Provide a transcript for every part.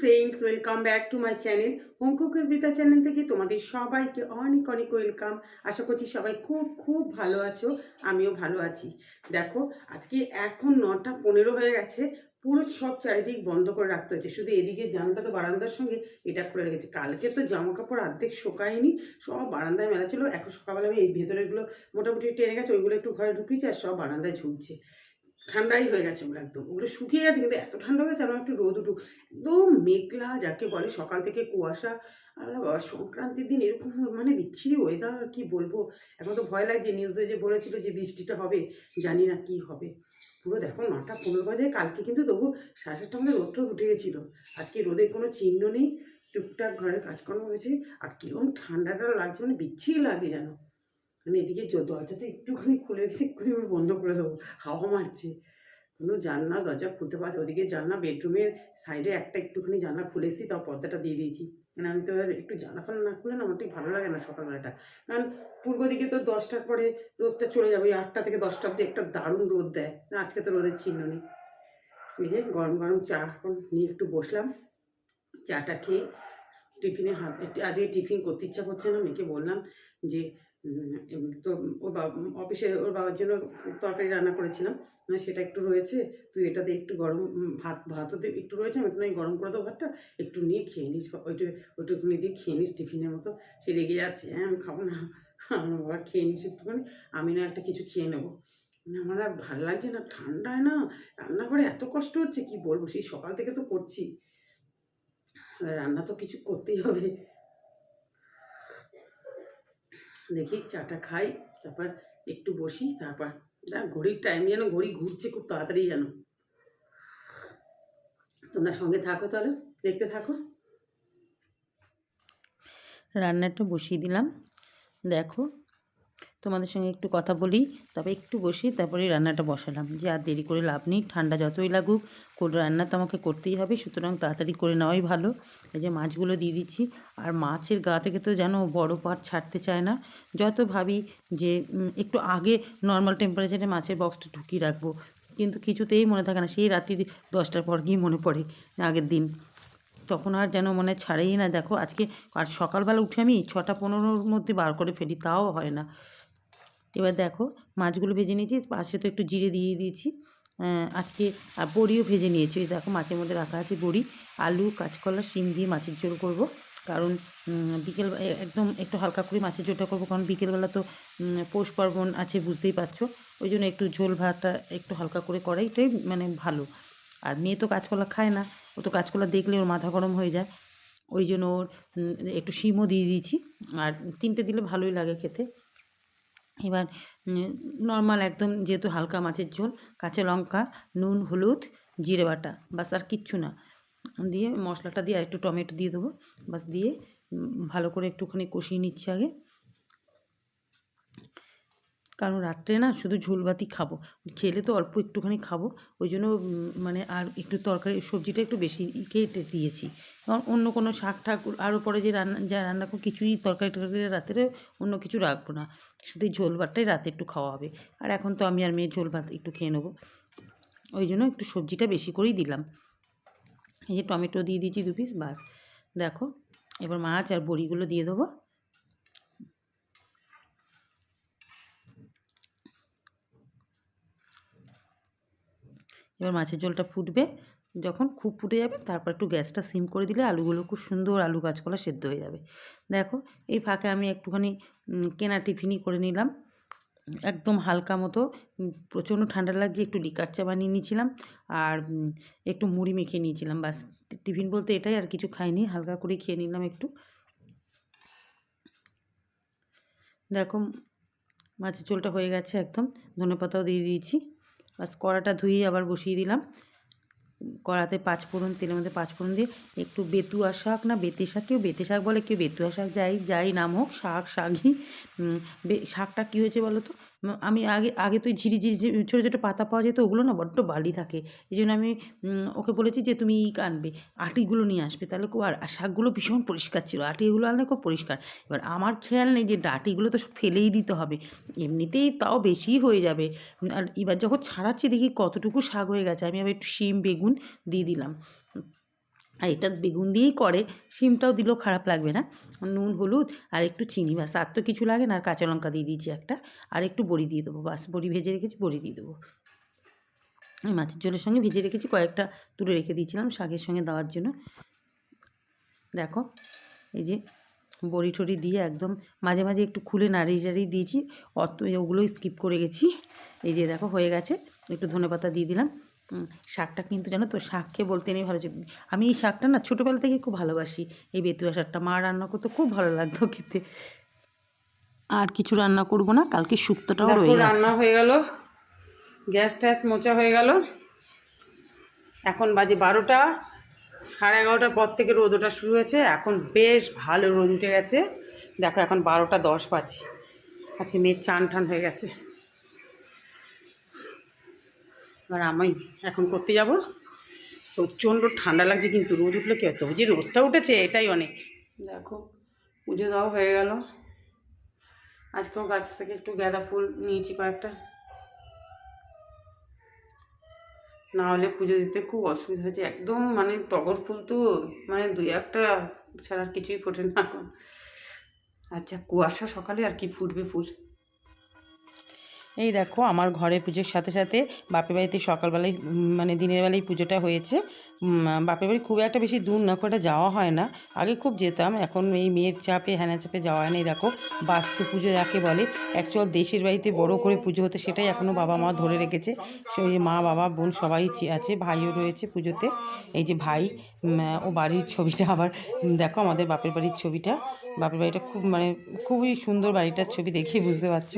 Friends welcome back to my channel হোমকুকের বিতা channel থেকে তোমাদের সবাইকে অনেক অনেক ওয়েলকাম আশা করছি সবাই খুব খুব ভালো আছো, আমিও ভালো আছি। দেখো, আজকে এখন নটা পনেরো হয়ে গেছে। পুরো সব চারিদিক বন্ধ করে রাখতে হচ্ছে শুধু এদিকে জানটা তো বারান্দার সঙ্গে এটা খুলে রেখেছে। কালকে তো জামা কাপড় অর্ধেক শোকায়নি, সব বারান্দায় মেলা ছিল। এখন সকালবেলা আমি এই ভেতরেগুলো মোটামুটি টেনে গেছে, ওইগুলো একটু ঘরে ঢুকিয়েছি আর সব বারান্দায় ঝুলছে। ঠান্ডাই হয়ে গেছে ওগুলো একদম। ওগুলো শুকিয়ে গেছে কিন্তু এত ঠান্ডা হয়ে গেছে আমার একটু রোদ উঠুক। একদম মেঘলা যাকে বলে সকাল থেকে কুয়াশা। আর বাবা সংক্রান্তির দিন এরকম মানে বিচ্ছিরি ওয়েদার কি বলব? এখন তো ভয় লাগছে নিউজে যে বলেছিল যে বৃষ্টিটা হবে, জানি না কি হবে। পুরো দেখো নটা পনেরো বাজে, কালকে কিন্তু তবু সাড়ে সাতটা মধ্যে রোদ টোদ উঠে গেছিল। আজকে রোদের কোনো চিহ্ন নেই, টুকটাক ঘরে কাজকর্ম হয়েছে। আর কীরকম ঠান্ডাটা লাগছে মানে বিচ্ছিরি লাগছে যেন। মানে এদিকে দরজাটা একটুখানি খুলে রেখেছি এক্ষুনি আমি বন্ধ করে দেবো। হাওয়া মারছে। কোনো জানলা, দরজা খুলতে পারছে ওদিকে জানলা, বেডরুমের সাইডে একটা একটুখানি জানলা খুলেছি তাও পর্দাটা দিয়ে দিয়েছি। মানে আমি তো আর একটু জানলা ফানা না খুলে না আমার ঠিক ভালো লাগে না সকালবেলাটা। কারণ পূর্ব দিকে তো দশটার পরে রোদটা চলে যাবে। ওই আটটা থেকে দশটা অব্দি একটা দারুণ রোদ দেয়। আজকে তো রোদের চিহ্ন নেই। এই যে গরম গরম চা এখন নিয়ে একটু বসলাম। চাটা খেয়ে টিফিনে হাত আজকে টিফিন করতে ইচ্ছা করছে না। মেয়েকে বললাম যে তো ওর বাবা, অফিসে ওর বাবার জন্য তরকারি রান্না করেছিলাম। সেটা একটু রয়েছে, তুই এটা দিয়ে একটু গরম ভাত, ভাতও একটু রয়েছে, আমি একটু গরম করে দেবো ভাতটা, একটু নিয়ে খেয়ে নিস ওইটু, ওইটুকুনি দিয়ে খেয়ে নিস টিফিনের মতো। সে রেগে যাচ্ছে হ্যাঁ আমি খাব না। আমার বাবা, খেয়ে নিস একটুখানি, আমি না একটা কিছু খেয়ে নেব। আমার আর ভালো লাগছে না, ঠান্ডায় না, রান্নাঘরে এত কষ্ট হচ্ছে, কি বলব? সেই সকাল থেকে তো করছি। রান্না তো কিছু করতেই হবে। দেখি চাটা খাই, তারপর একটু বসি, তারপর যা ঘড়ির টাইম যেন ঘড়ি ঘুরছে খুব তাড়াতাড়ি যেন। তোমরা সঙ্গে থাকো তাহলে, দেখতে থাকো। রান্নাটা বসিয়ে দিলাম। দেখো তোমাদের সঙ্গে একটু কথা বলি। তবে একটু বসি তারপরে রান্নাটা বসালাম। যে আর দেরি করে লাভ নেই, ঠান্ডা যতই লাগুক রান্না তো আমাকে করতেই হবে, সুতরাং তাড়াতাড়ি করে নেওয়াই ভালো। এই যে মাছগুলো দিয়ে দিচ্ছি। আর মাছের গা থেকে তো যেন বড় পাট ছাড়তে চায় না। যত ভাবি যে একটু আগে নর্মাল টেম্পারেচারে মাছের বক্সটা ঢুকিয়ে রাখব, কিন্তু কিছুতেই মনে থাকে না, সেই রাত্রি দশটার পর গিয়ে মনে পড়ে আগের দিন। তখন আর যেন মনে ছাড়েই না। দেখো, আজকে আর সকালবেলা উঠে আমি ছটা পনেরোর মধ্যে বার করে ফেলি, তাও হয় না। এবার দেখো মাছগুলো ভেজে নিয়েছি, পাশে তো একটু জিরে দিয়ে দিয়েছি। আজকে বড়িও ভেজে নিয়েছি। দেখো মাছের মধ্যে রাখা আছে বড়ি, আলু, কাঁচকলা, শিম দিয়ে মাছের ঝোল করব। কারণ বিকেল একদম একটু হালকা করে মাছের ঝোলটা করব, কারণ বিকেলবেলা তো পৌষ পার্বণ আছে, বুঝতেই পারছ। ওই জন্য একটু ঝোল ভাতটা একটু হালকা করে করাইটাই মানে ভালো। আর মেয়ে তো কাঁচকলা খায় না, ও তো কাঁচকলা দেখলে ওর মাথা গরম হয়ে যায়। ওই জন্য ওর একটু শিমও দিয়ে দিয়েছি। আর তিনটে দিলে ভালোই লাগে খেতে। এবার নর্মাল একদম যেহেতু হালকা মাছের ঝোল, কাঁচা লঙ্কা, নুন, হলুদ, জিরে বাটা বাস আর কিচ্ছু না। দিয়ে মশলাটা দিয়ে আর একটু টমেটো দিয়ে দেবো বাস দিয়ে ভালো করে একটুখানি কষিয়ে নিচ্ছি আগে। কারণ রাত্রে না শুধু ঝোলবাতি খাব। খেলে তো অল্প একটুখানি খাব। ওই জন্য মানে আর একটু তরকারি, সবজিটা একটু বেশি কেটে দিয়েছি। কারণ অন্য কোনো শাক ঠাক আরও পরে যে রান্না, যা রান্না করব, কিছুই তরকারি টরকারি রাত্রে অন্য কিছু রাখব না। শুধু ঝোল ভাতটাই রাতে একটু খাওয়া হবে। আর এখন তো আমি আর মেয়ে ঝোল ভাত একটু খেয়ে নেব। ওই জন্য একটু সবজিটা বেশি করেই দিলাম। এই যে টমেটো দিয়ে দিয়েছি দু পিস বাস। দেখো, এবার মাছ আর বড়িগুলো দিয়ে দেবো। এবার মাছের ঝোলটা ফুটবে। যখন খুব ফুটে যাবে, তারপর একটু গ্যাসটা সিম করে দিলে আলুগুলো খুব সুন্দর আলু কাঁচকলা সেদ্ধ হয়ে যাবে। দেখো, এই ফাঁকে আমি একটুখানি কেনা টিফিনই করে নিলাম। একদম হালকা মতো প্রচণ্ড ঠান্ডা লাগছে, একটু লিকার চা বানিয়ে নিয়েছিলাম আর একটু মুড়ি মেখে নিয়েছিলাম, বাস। টিফিন বলতে এটাই আর কিছু খাইনি, হালকা করে খেয়ে নিলাম একটু। দেখো, মাছের ঝোলটা হয়ে গেছে একদম। ধনেপাতাও দিয়ে দিয়েছি। বাস কড়াটা ধুয়ে আবার বসিয়ে দিলাম। কড়াতে পাঁচ ফোড়ন, তেলের মধ্যে পাঁচ ফোড়ন দিয়ে একটু বেতুয়া শাক না, বেতে শাক কেউ বেতে শাক বলে কেউ বেতুয়া শাক যাই যাই নাম হোক, শাক, শাকই শাকটা কী হয়েছে বলো তো? আমি আগে আগে তো ঝিরি ঝিরি ছোটো ছোটো পাতা পাওয়া যেত, ওগুলো না বড্ড বালি থাকে। এই জন্য আমি ওকে বলেছি যে, তুমি ই আনবে আটিগুলো নিয়ে আসবে। তাহলে খুব আর আর শাকগুলো ভীষণ পরিষ্কার ছিল, আটিগুলো আনলে খুব পরিষ্কার। এবার আমার খেয়াল নেই যে ডাটিগুলো তো সব ফেলেই দিতে হবে। এমনিতেই তাও বেশি হয়ে যাবে। আর এবার যখন ছাড়াচ্ছি, দেখি কতটুকু শাক হয়ে গেছে। আমি আবার একটু শিম, বেগুন দিয়ে দিলাম। আর এটা বেগুন দিয়েই করে, শিমটাও দিলেও খারাপ লাগবে না। নুন, হলুদ আর একটু চিনি ব্যাস আর তো কিছু লাগে না, আর কাঁচা লঙ্কা দিয়ে দিয়েছি একটা, আর একটু বড়ি দিয়ে দেবো বাস, বড়ি ভেজে রেখেছি, বড়ি দিয়ে দেবো। এই মাছের ঝোলের সঙ্গে ভেজে রেখেছি, কয়েকটা তুলে রেখে দিয়েছিলাম শাকের সঙ্গে দেওয়ার জন্য। দেখো, এই যে বড়ি টড়ি দিয়ে একদম মাঝে মাঝে একটু খুলে নাড়িয়ে চাড়িয়ে দিয়েছি, অত ওগুলোই স্কিপ করে গেছি। এই যে দেখো, হয়ে গেছে, একটু ধনেপাতা দিয়ে দিলাম। শাকটা কিন্তু জানো তো শাক খেয়ে বলতে নেই ভালো যে- আমি এই শাকটা না ছোটোবেলা থেকে খুব ভালোবাসি। এই বেতুয়া শাকটা মা রান্না করতে খুব ভালো লাগতো খেতে। আর কিছু রান্না করব না কালকে শুক্তোটাও রয়ে রান্না হয়ে গেল গ্যাস ট্যাস মোচা হয়ে গেল। এখন বাজে বারোটা সাড়ে এগারোটার পর থেকে রোদ ওঠা শুরু হয়েছে এখন বেশ ভালো রোদ উঠে গেছে। দেখো এখন বারোটা দশ বাজে। আজকে মেয়ের চান টান হয়ে গেছে। এবার আমি এখন করতে যাব। প্রচণ্ড ঠান্ডা লাগছে কিন্তু রোদ উঠলে কী হতো যে রোদটা উঠেছে, এটাই অনেক। দেখো, পুজো দেওয়া হয়ে গেল। আজকেও গাছ থেকে একটু গাঁদা ফুল নিয়েছি কয়েকটা। না হলে পুজো দিতে খুব অসুবিধা হয়েছে। একদম মানে টগর ফুল তো মানে দুই একটা ছাড়া কিছুই ফোটে না এখন। আচ্ছা কুয়াশা সকালে আর কি ফুটবে ফুল? এই দেখো, আমার ঘরের পুজোর সাথে সাথে বাপের বাড়িতে সকালবেলায় মানে দিনের বেলায় পুজোটা হয়েছে। বাপের বাড়ি খুব একটা বেশি দূর না করে যাওয়া হয় না। আগে খুব যেতাম, এখন এই মেয়ের চাপে, হ্যানা চাপে যাওয়া হয় না। এই দেখো, বাস্তু পুজো যাকে বলে অ্যাকচুয়াল দেশের বাড়িতে বড় করে পুজো হতো, সেটাই এখনও বাবা মা ধরে রেখেছে। সেই মা, বাবা, বোন সবাই আছে, ভাইও রয়েছে পুজোতে। এই যে ভাই ও বাড়ির ছবিটা আবার দেখো আমাদের বাপের বাড়ির ছবিটা। বাপের বাড়িটা খুব মানে খুবই সুন্দর বাড়িটার ছবি দেখেই বুঝতে পারছ।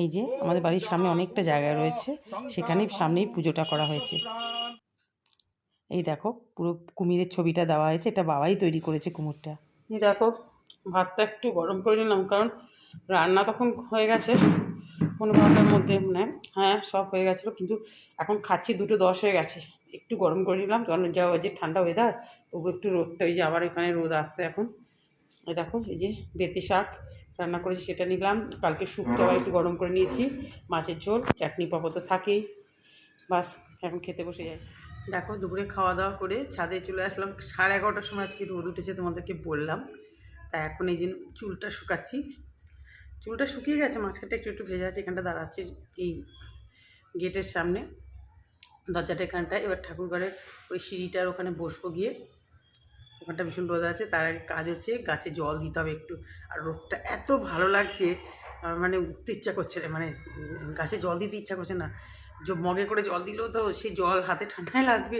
এই যে আমাদের বাড়ির সামনে অনেকটা জায়গা রয়েছে, সেখানেই সামনেই পুজোটা করা হয়েছে। এই দেখো, পুরো কুমিরের ছবিটা দেওয়া হয়েছে, এটা বাবাই তৈরি করেছে কুমিরটা। এই দেখো, ভাতটা একটু গরম করে নিলাম, কারণ রান্না তখন হয়ে গেছে, পনেরো বারোটার মধ্যে মানে হ্যাঁ সব হয়ে গেছিল, কিন্তু এখন খাচ্ছি দুটো দশ হয়ে গেছে। একটু গরম করে নিলাম, কারণ যা যে ঠান্ডা ওয়েদার তবু একটু রোদটা ওই যে আবার এখানে রোদ আসছে এখন। এই দেখো, এই যে বেতি শাক রান্না করেছি সেটা নিলাম। কালকে শুক্তো আবার একটু গরম করে নিয়েছি মাছের ঝোল চাটনি পাপড় তো থাকেই। বাস এখন খেতে বসে যাই। দেখো দুপুরে খাওয়া দাওয়া করে ছাদে চলে আসলাম। সাড়ে এগারোটার সময় আজকে রোদ উঠেছে তোমাদেরকে বললাম। তা এখন এই যে চুলটা শুকাচ্ছি। চুলটা শুকিয়ে গেছে মাঝখানটা একটু একটু ভেজা আছে এখানটা দাঁড়াচ্ছে এই গেটের সামনে। দরজাটা এখানটায় এবার ঠাকুরঘরের ওই সিঁড়িটার ওখানে বসবো গিয়ে। ওখানটা ভীষণ রোদ আছে তার আগে কাজ হচ্ছে গাছে জল দিতে হবে একটু। আর রোদটা এত ভালো লাগছে মানে উঠতে ইচ্ছা করছে না মানে গাছে জল দিতে ইচ্ছা করছে না। যে মগে করে জল দিলেও তো সে জল হাতে ঠান্ডায় লাগবে।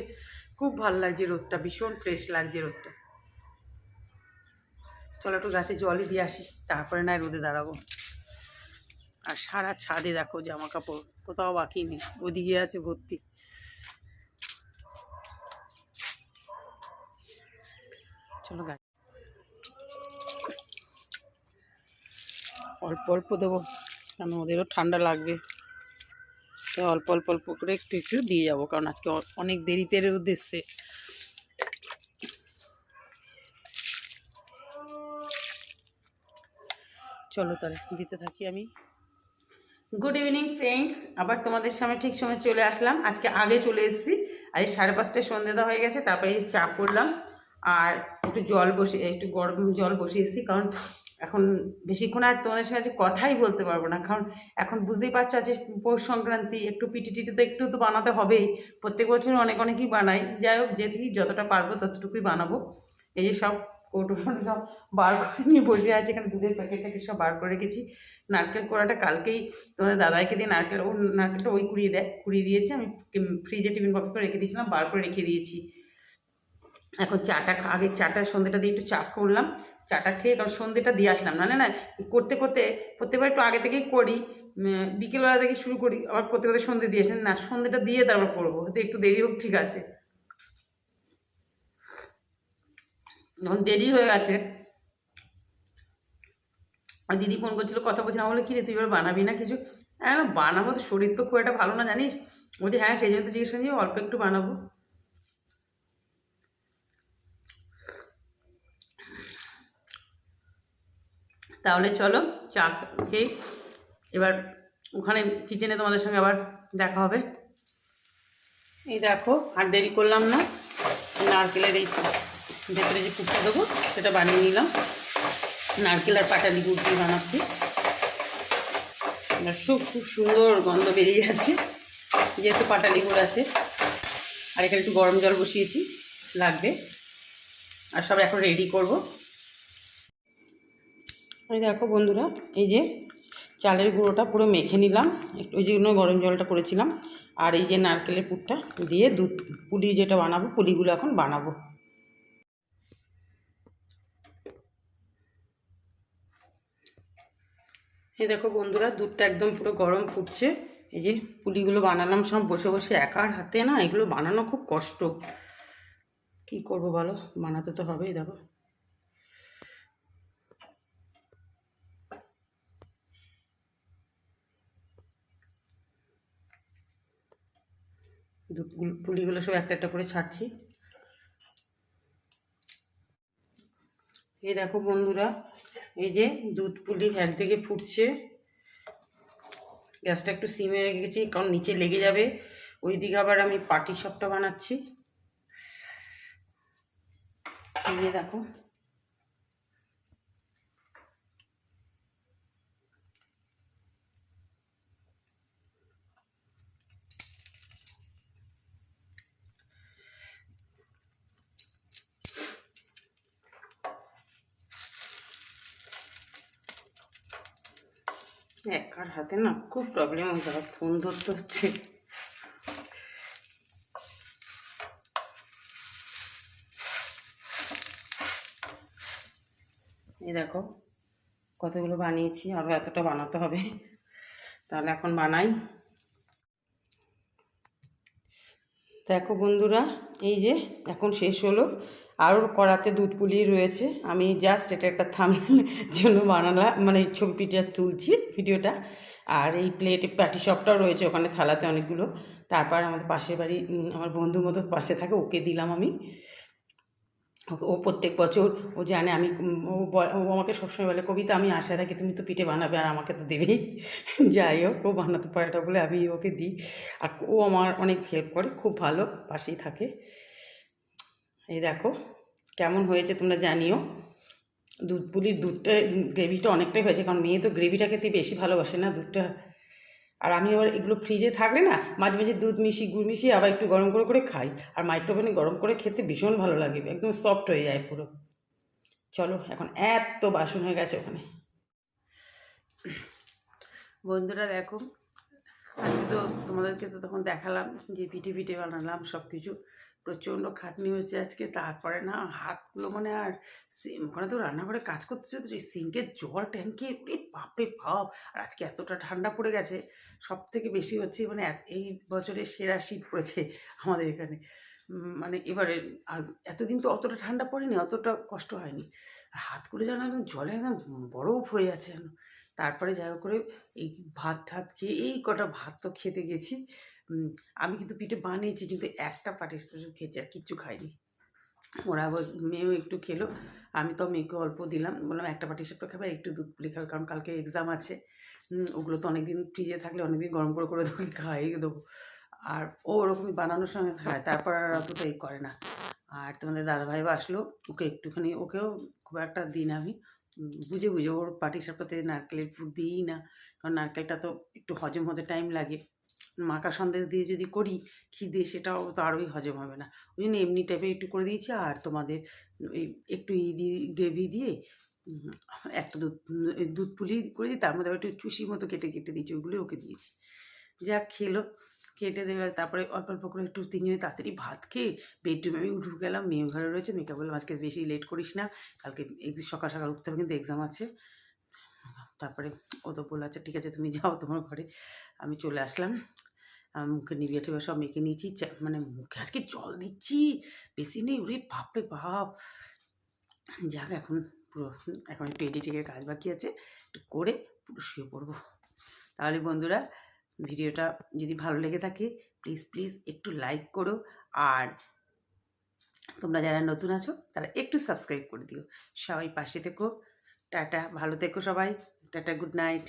খুব ভালো লাগছে রোদটা, ভীষণ ফ্রেশ লাগছে রোদটা। চলো একটু গাছে জলই দিয়ে আসি, তারপরে না রোদে দাঁড়াবো। আর সারা ছাদে দেখো জামা কাপড় কোথাও বাকি নেই, ওদিকে আছে ভর্তি। চলো অল্প অল্প দেবো, কেন ওদেরও ঠান্ডা লাগবে। তো অল্প অল্প অল্প করে একটু একটু দিয়ে যাব, কারণ আজকে অনেক দেরিতে এসছে চলো তাহলে, দিতে থাকি আমি। গুড ইভিনিং ফ্রেন্ডস আবার তোমাদের সামনে ঠিক সময় চলে আসলাম। আজকে আগে চলে এসেছি। আজ সাড়ে পাঁচটায় সন্ধ্যে হয়ে গেছে, তারপরে চা করলাম। আর একটু জল বসে, একটু গরম জল বসিয়ে এসেছি কারণ এখন বেশিক্ষণ আর তোমাদের সঙ্গে আজকে কথাই বলতে পারব না। কারণ এখন বুঝতেই পারছ আজকে পৌষ সংক্রান্তি, একটু পিটি টিটি তো একটু তো বানাতে হবেই। প্রত্যেক বছর অনেক অনেকই বানাই। যাই হোক, যে যেদিকে যতটা পারব ততটুকুই বানাবো। এই যে সব কৌটো সব বার করে নিয়ে বসে আছে, এখানে দুধের প্যাকেটটাকে সব বার করে রেখেছি। নারকেল কোড়াটা কালকেই তোমাদের দাদাইকে দিয়ে নারকেল, ও নারকেলটা ওই কুড়িয়ে দেয়, কুড়িয়ে দিয়েছে। আমি ফ্রিজে টিফিন বক্স করে রেখে দিয়েছিলাম, বার করে রেখে দিয়েছি। এখন চাটা আগে চাটা সন্ধ্যেটা দিয়ে একটু চা করলাম। চাটা খেয়ে কারণ সন্ধ্যেটা দিয়ে আসলাম। নাহলে না, করতে করতে প্রত্যেকবার একটু আগে থেকেই করি বিকেলবেলা থেকে শুরু করি, আবার করতে করতে সন্ধ্যে দিয়ে আসেন না, সন্ধ্যেটা দিয়ে তারপর করব। হয়তো একটু দেরি হোক, ঠিক আছে। যখন দেরি হয়ে গেছে। আর দিদি ফোন করছিল, কথা বলছিলাম বলে কি রে, তুই এবার বানাবি না কিছু? হ্যাঁ বানাবো তো, শরীর তো খুব একটা ভালো না, জানিস? বলছে হ্যাঁ সেই জন্য তো জিজ্ঞেস অল্প একটু বানাবো। তাহলে চলো চা খেয়ে এবার ওখানে কিচেনে তোমাদের সঙ্গে আবার দেখা হবে। এই দেখো, আর দেরি করলাম না। নারকেলের এই ভেতরে যে পুরটা দেবো, সেটা বানিয়ে নিলাম। নারকেল আর পাটালি গুড় দিয়ে বানাচ্ছি। খুব খুব সুন্দর গন্ধ বেরিয়ে যাচ্ছে যেহেতু পাটালি গুড় আছে, আর এখানে একটু গরম জল বসিয়েছি, লাগবে। আর সব এখন রেডি করব। এই দেখো বন্ধুরা, এই যে চালের গুঁড়োটা পুরো মেখে নিলাম। একটু ওই জন্য গরম জলটা করেছিলাম। আর এই যে নারকেলের পুরটা দিয়ে দুধ পুলি যেটা বানাবো, পুলিগুলো এখন বানাবো। এই দেখো বন্ধুরা, দুধটা একদম পুরো গরম ফুটছে। এই যে পুলিগুলো বানালাম, সব বসে বসে একার হাতে না, এগুলো বানানো খুব কষ্ট। কি করব বলো? বানাতে তো হবেই, দেখো। দুধগুলো পুলিগুলো সব একটা একটা করে ছাড়ছি। এই দেখো বন্ধুরা, এই যে দুধ পুলি একদিকে ফুটছে। গ্যাসটা একটু সিমে রেখেছি, কারণ নিচে লেগে যাবে। ওই দিকে আবার আমি পাটি সবটা বানাচ্ছি। এই যে দেখো একার হাতে না খুব প্রবলেম হয়ে যাবে ফোন ধরতে হচ্ছে। এই দেখো, কতগুলো বানিয়েছি আরও এতটা বানাতে হবে। তাহলে এখন বানাই। দেখো বন্ধুরা, এই যে এখন শেষ হলো। আরও কড়াতে দুধ পুলিয়ে রয়েছে। আমি জাস্ট এটা একটা থামনেল জন্য বানালাম মানে ছবিটা তুলছি ভিডিওটা। আর এই প্লেটে প্যাটি শপটাও রয়েছে, ওখানে থালাতে অনেকগুলো। তারপর আমাদের পাশের বাড়ি আমার বন্ধুর মতো পাশে থাকে, ওকে দিলাম আমি। ও প্রত্যেক বছর, ও জানে আমি ও আমাকে সবসময় বলে, কবিতা, আমি আশা থাকি তুমি তো পিঠে বানাবে, আর আমাকে তো দেবেই। যাই হোক, ও বানাতে পারে বলে আমি ওকে দিই। আর ও আমার অনেক হেল্প করে, খুব ভালো, পাশেই থাকে। এই দেখো, কেমন হয়েছে তোমরা জানিও। দুধ, পুলির দুধটা, গ্রেভিটা অনেকটাই হয়েছে, কারণ মেয়ে তো গ্রেভিটা খেতে বেশি ভালোবাসে না দুধটা। আর আমি আবার এগুলো ফ্রিজে থাকলে না, মাঝে মাঝে দুধ মিশিয়ে, গুড় মিশিয়ে আবার একটু গরম করে করে খাই। আর মাইক্রোওভেনে গরম করে খেতে ভীষণ ভালো লাগে, একদম সফট হয়ে যায় পুরো। চলো, এখন এত বাসন হয়ে গেছে ওখানে। বন্ধুরা দেখো, আজকে তো তোমাদেরকে তো তখন দেখালাম যে পিঠে পিঠে বানালাম সব কিছু প্রচণ্ড খাটনি হয়েছে আজকে। তারপরে না হাতগুলো মানে আর ওখানে তো রান্নাঘরে কাজ করতে হচ্ছে তো সেই সিঙ্কের জল ট্যাঙ্কে এ বাপরে ভাব আর আজকে এতটা ঠান্ডা পড়ে গেছে সব থেকে বেশি হচ্ছে মানে এই বছরে সেরা শীত পড়েছে আমাদের এখানে। মানে এবারে আর এতদিন তো অতটা ঠান্ডা পড়েনি, অতটা কষ্ট হয়নি। আর হাতগুলো যেন একদম জলে একদম বরফ হয়ে যাচ্ছে যেন। তারপরে যাই করে এই ভাত ঠাত খেয়ে, এই কটা ভাত তো খেতে গেছি। আমি কিন্তু পিঠে বানিয়েছি, কিন্তু একটা পাটি খেয়েছি আর কিচ্ছু খাইনি। ওরা মেয়েও একটু খেলো, আমি তো মেয়েকে অল্প দিলাম, বললাম একটা পাটি সাপটা খাবে, একটু দুধ পুলি খাবে, কারণ কালকে এক্সাম আছে। ওগুলো তো অনেকদিন ফ্রিজে থাকলে অনেকদিন গরম করে করে তোকে খাইয়ে দেবো। আর ও ওরকমই বানানোর সঙ্গে খায়, তারপর আর অতটা এই করে না। আর তোমাদের দাদাভাইও আসলো, ওকে একটুখানি, ওকেও খুব একটা দিন আমি। বুঝে বুঝে ওর পাটি সাপটাতে নারকেলের পুর দিই না, কারণ নারকেলটা তো একটু হজম হতে টাইম লাগে। মাখা সন্দেশ দিয়ে যদি করি ক্ষীর দিয়ে সেটাও তো আরোই হজম হবে না। ওই জন্য এমনি টাইপের একটু করে দিয়েছি, আর তোমাদের ওই একটু ই দিয়ে, গ্রেভি দিয়ে একটা দুধ দুধ পুলি করে দিই তার মধ্যে একটু চুষি মতো কেটে কেটে দিয়েছি, ওগুলো ওকে দিয়েছি। যা খেলো, কেটে দেবে, আর তারপরে অল্প অল্প করে একটু তিনজনে তাড়াতাড়ি ভাত খেয়ে বেডরুমে আমি উঠে গেলাম মেয়ে ঘরে রয়েছে মেয়েকে বললাম, আজকে বেশি লেট করিস না, কালকে সকাল সকাল উঠতে হবে, কিন্তু এক্সাম আছে। তারপরে ও তো বলল আচ্ছা ঠিক আছে, তুমি যাও তোমার ঘরে। আমি চলে আসলাম। মুখে নিবিয়ে টিবিয়ে সব মেখে নিয়েছি। মানে মুখে আজকে জল দিচ্ছি। বেশি নেই, ওরে বাপরে বাপ! যাক, এখন পুরো, এখন একটু এডিটিংয়ের কাজ বাকি আছে। একটু করে পুরো শুয়ে পড়ব। তাহলে বন্ধুরা, ভিডিওটা যদি ভালো লেগে থাকে প্লিজ প্লিজ একটু লাইক করো। আর তোমরা যারা নতুন আছো, তারা একটু সাবস্ক্রাইব করে দিও। সবাই পাশে থেকো। টাটা, ভালো থেকো সবাই। Tata good night